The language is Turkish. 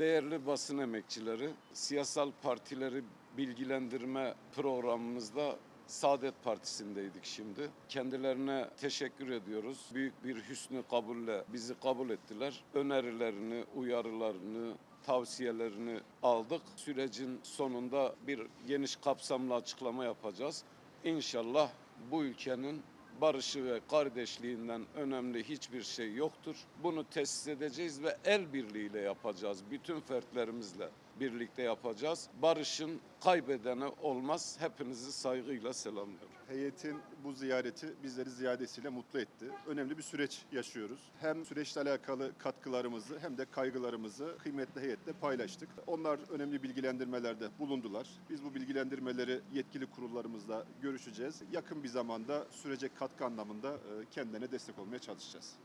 Değerli basın emekçileri, siyasal partileri bilgilendirme programımızda Saadet Partisi'ndeydik şimdi. Kendilerine teşekkür ediyoruz. Büyük bir hüsnü kabulle bizi kabul ettiler. Önerilerini, uyarılarını, tavsiyelerini aldık. Sürecin sonunda bir geniş kapsamlı açıklama yapacağız. İnşallah bu ülkenin barışı ve kardeşliğinden önemli hiçbir şey yoktur. Bunu tesis edeceğiz ve el birliğiyle yapacağız. Bütün fertlerimizle birlikte yapacağız. Barışın kaybedeni olmaz. Hepinizi saygıyla selamlıyorum. Heyetin bu ziyareti bizleri ziyadesiyle mutlu etti. Önemli bir süreç yaşıyoruz. Hem süreçle alakalı katkılarımızı hem de kaygılarımızı kıymetli heyetle paylaştık. Onlar önemli bilgilendirmelerde bulundular. Biz bu bilgilendirmeleri yetkili kurullarımızla görüşeceğiz. Yakın bir zamanda sürece katkı anlamında e, kendilerine destek olmaya çalışacağız.